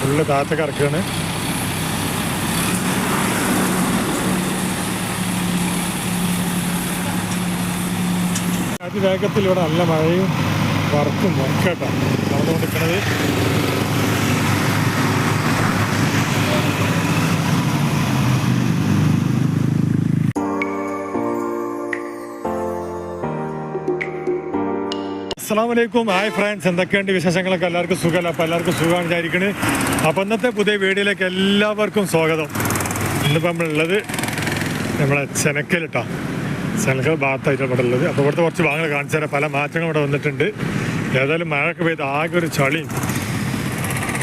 Full താഴത്തേക്ക് കറക്കുകയാണ് അതിവേഗത്തിൽ ഇവിടെ നല്ല മഴയും വർക്കും വർക്കായിട്ടാണ് നടന്നുകൊണ്ടിരിക്കുന്നത്. അസ്സാം വലൈക്കും ഹായ് ഫ്രണ്ട്സ് എന്തൊക്കെയുണ്ട് വിശേഷങ്ങളൊക്കെ? എല്ലാവർക്കും സുഖമല്ല? അപ്പോൾ എല്ലാവർക്കും സുഖമാണ് വിചാരിക്കുന്നത് അപ്പോൾ ഇന്നത്തെ പുതിയ വീഡിയോയിലേക്ക് എല്ലാവർക്കും സ്വാഗതം. ഇന്നിപ്പോൾ നമ്മളുള്ളത് നമ്മളെ ചെനക്കലിട്ടാ. ചെനക്കൽ ഭാഗത്തായിട്ട് ഇവിടെ ഉള്ളത്. അപ്പോൾ ഇവിടുത്തെ കുറച്ച് ഭാഗങ്ങൾ കാണിച്ചു തരാം. പല മാറ്റങ്ങളും ഇവിടെ വന്നിട്ടുണ്ട്. ഏതായാലും മഴയൊക്കെ പെയ്ത് ആകെ ഒരു ചളിയും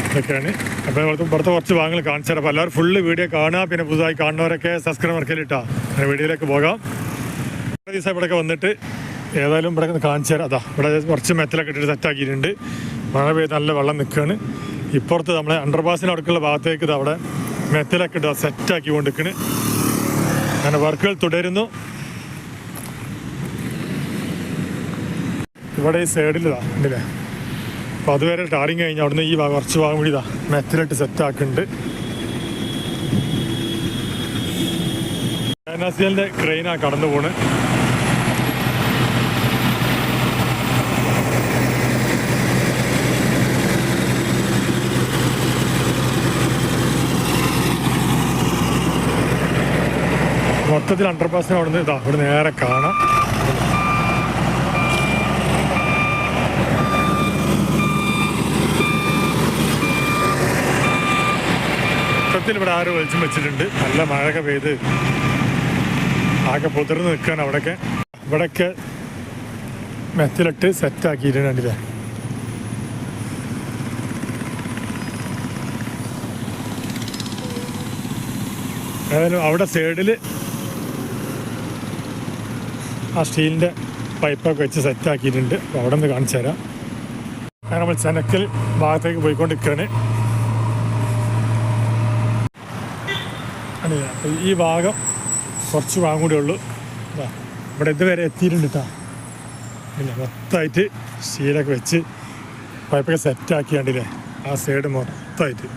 ഇതൊക്കെയാണ്. അപ്പോൾ ഇവിടുത്തെ ഇവിടുത്തെ കുറച്ച് ഭാഗങ്ങൾ കാണിച്ചു തരാം. അപ്പോൾ എല്ലാവരും ഫുള്ള് വീഡിയോ കാണുക. പിന്നെ പുതുതായി കാണുന്നവരൊക്കെ സബ്സ്ക്രൈബ് മറക്കലിട്ടാ വീഡിയോയിലേക്ക് പോകാം. ദിവസം ഇവിടെയൊക്കെ വന്നിട്ട് ഏതായാലും ഇവിടെ കാണിച്ചു തരാം. അതാ ഇവിടെ കുറച്ച് മെറ്റലൊക്കെ ഇട്ടിട്ട് സെറ്റാക്കിയിട്ടുണ്ട് മഴ പെയ്ത് നല്ല വെള്ളം നിൽക്കുകയാണ് ഇപ്പുറത്ത് നമ്മളെ അണ്ടർപാസിന് അടുക്കുള്ള ഭാഗത്തേക്ക് ഇത് അവിടെ മെറ്റലൊക്കെ ഇട്ട് സെറ്റാക്കി കൊണ്ടിരിക്കണ് അങ്ങനെ വർക്കുകൾ തുടരുന്നു. ഇവിടെ ഈ സൈഡിൽ ഇതാ ഉണ്ടല്ലേ? അപ്പോൾ അതുവരെ ടാറിങ് കഴിഞ്ഞ് അവിടുന്ന് ഈ ഭാഗം കുറച്ച് ഭാഗം കൂടി ഇതാ മെറ്റലിട്ട് സെറ്റാക്കുന്നുണ്ട് എൻഎസ്എലിന്റെ ക്രെയിനാണ് കടന്നു പോണ് മൊത്തത്തിൽ അണ്ടർപാസിന് അവിടുന്ന് ഇതാ ഇവിടെ നേരെ കാണാം. മൊത്തത്തിൽ ഇവിടെ ആരും വെളിച്ചം വെച്ചിട്ടുണ്ട്. നല്ല മഴയൊക്കെ പെയ്ത് ആകെ പുതിർന്ന് നിൽക്കുകയാണ് അവിടെയൊക്കെ. ഇവിടെയൊക്കെ മെത്തിലിട്ട് സെറ്റാക്കിയിട്ടുണ്ടല്ലേ ഏതായാലും അവിടെ സൈഡിൽ ആ സ്റ്റീലിന്റെ പൈപ്പൊക്കെ വെച്ച് സെറ്റാക്കിയിട്ടുണ്ട്. അപ്പോൾ അവിടെ നിന്ന് കാണിച്ചു തരാം. അങ്ങനെ നമ്മൾ ചെനക്കൽ ഭാഗത്തേക്ക് പോയിക്കൊണ്ടിരിക്കുകയാണ്. ഈ ഭാഗം കുറച്ച് ഭാഗം കൂടെ ഉള്ളൂ. ഇവിടെ ഇതുവരെ എത്തിയിട്ടുണ്ട് കേട്ടോ ഇല്ല മൊത്തമായിട്ട് സ്റ്റീലൊക്കെ വെച്ച് പൈപ്പൊക്കെ സെറ്റാക്കിയാണ്ടില്ലേ ആ സൈഡ് മൊത്തമായിട്ട്.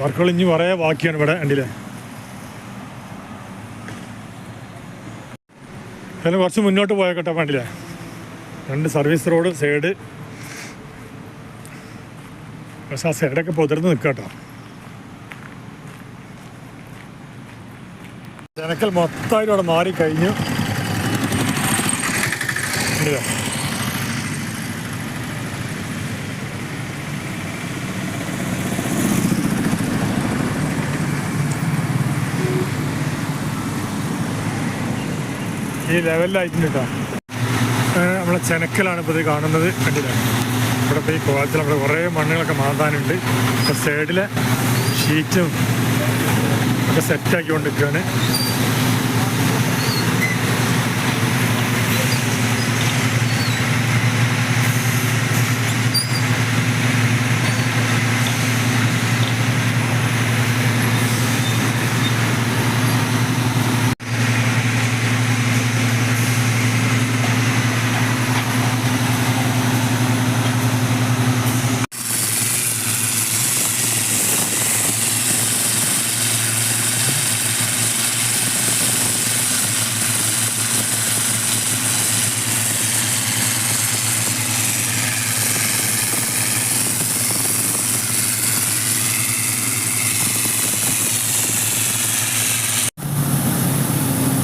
വർക്കുകൾ ഇനി കുറേ ബാക്കിയാണ് ഇവിടെ കണ്ടില്ലേ അതിന് കുറച്ച് മുന്നോട്ട് പോയേക്കട്ടെ വേണ്ടില്ലേ രണ്ട് സർവീസ് റോഡ് സൈഡ്. പക്ഷെ ആ സൈഡൊക്കെ പൊതിർന്ന് നിൽക്കുക കേട്ടോ. ജനക്കൽ മൊത്തമായിട്ട് അവിടെ മാറി കഴിഞ്ഞു. ഈ ലെവലിലായിട്ടുണ്ട് കേട്ടോ. നമ്മളെ ചെനക്കലാണ് ഇപ്പോൾ ഇത് കാണുന്നത്. കണ്ടില്ല? ഇവിടെ ഇപ്പോൾ ഈ കോളത്തിൽ നമ്മുടെ കുറേ മണ്ണുകളൊക്കെ മാന്താനുണ്ട്. ഇപ്പോൾ സൈഡിലെ ഷീറ്റും ഒക്കെ സെറ്റാക്കി കൊണ്ടിരിക്കുകയാണ്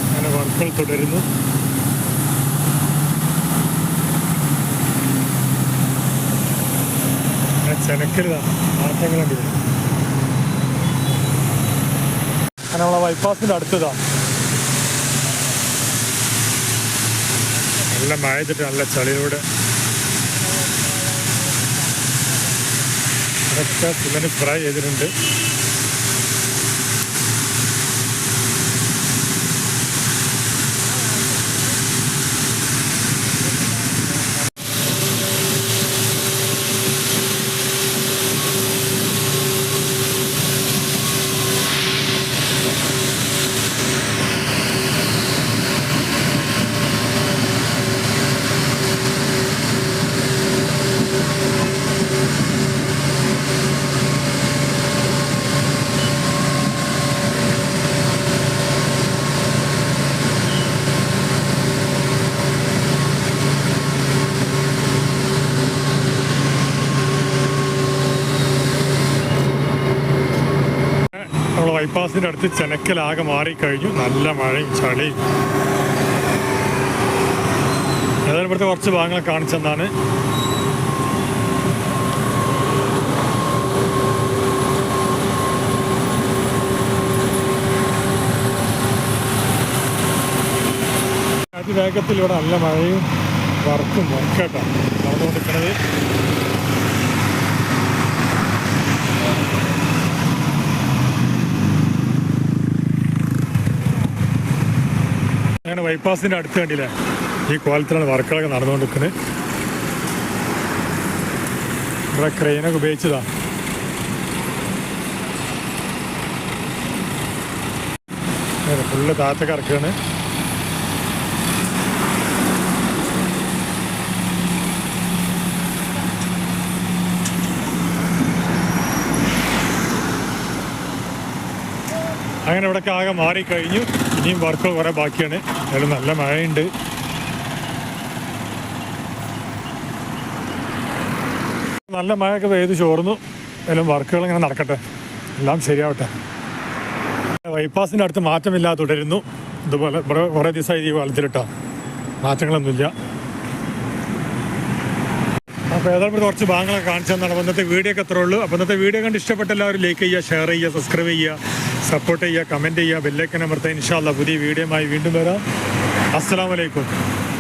അങ്ങനെ വർക്കുകൾ തുടരുന്നു. ചെനക്കരുതാണ് മാറ്റങ്ങളുണ്ട് നമ്മളെ ബൈപ്പാസിന്റെ അടുത്തതാ. നല്ല മഴ നല്ല ചളിയിലൂടെ ഫ്രൈ ചെയ്തിട്ടുണ്ട്. ബൈപ്പാസിന്റെ അടുത്ത് ചെനക്കലാകെ മാറിക്കഴിഞ്ഞു. നല്ല മഴയും ചളിയും. ഏതായാലും ഇവിടുത്തെ കുറച്ച് ഭാഗങ്ങൾ കാണിച്ചെന്നാണ്. അതിവേഗത്തിൽ ഇവിടെ നല്ല മഴയും വർക്കും വർക്കായിട്ടാണ് നടന്നുകൊണ്ടിരിക്കുന്നത് ബൈപ്പാസിന്റെ അടുത്ത് കണ്ടില്ലേ? ഈ കോലത്തിലാണ് വർക്കുകളൊക്കെ നടന്നുകൊണ്ടിരിക്കുന്നത്. ഇവിടെ ക്രെയിനൊക്കെ ഉപയോഗിച്ചതാ. ഫുള്ള് താത്തൊക്കെ ഇറക്കുകയാണ്. അങ്ങനെ ഇവിടെയൊക്കെ ആകെ മാറിക്കഴിഞ്ഞു. ഇനിയും വർക്കുകൾ കുറേ ബാക്കിയാണ്. അതിൽ നല്ല മഴയുണ്ട്. നല്ല മഴയൊക്കെ പെയ്ത് ചോർന്നു. എല്ലാം വർക്കുകൾ ഇങ്ങനെ നടക്കട്ടെ. എല്ലാം ശരിയാവട്ടെ. ബൈപ്പാസിന്റെ അടുത്ത് മാറ്റമില്ലാതെ തുടരുന്നു. ഇതുപോലെ ഇവിടെ കുറേ ദിവസമായി ഈ കാലത്തിലിട്ടോ മാറ്റങ്ങളൊന്നുമില്ല. അപ്പോൾ ഏതായാലും ഇവിടെ കുറച്ച് ഭാഗങ്ങളൊക്കെ കാണിച്ചു തന്നാണ് അപ്പോൾ വീഡിയോ ഒക്കെ അത്രേ ഉള്ളൂ. അപ്പോൾ ഇന്നത്തെ വീഡിയോ കണ്ട് ഇഷ്ടപ്പെട്ട എല്ലാവരും ലൈക്ക് ചെയ്യുക ഷെയർ ചെയ്യുക സബ്സ്ക്രൈബ് ചെയ്യുക. സപ്പോർട്ട് ചെയ്യുക കമന്റ് ചെയ്യുക ബെല്ലൈക്കൻ അമർത്തുക. ഇൻഷാല്ല പുതിയ വീഡിയോയുമായി വീണ്ടും വരാം. അസ്സാം വലൈക്കും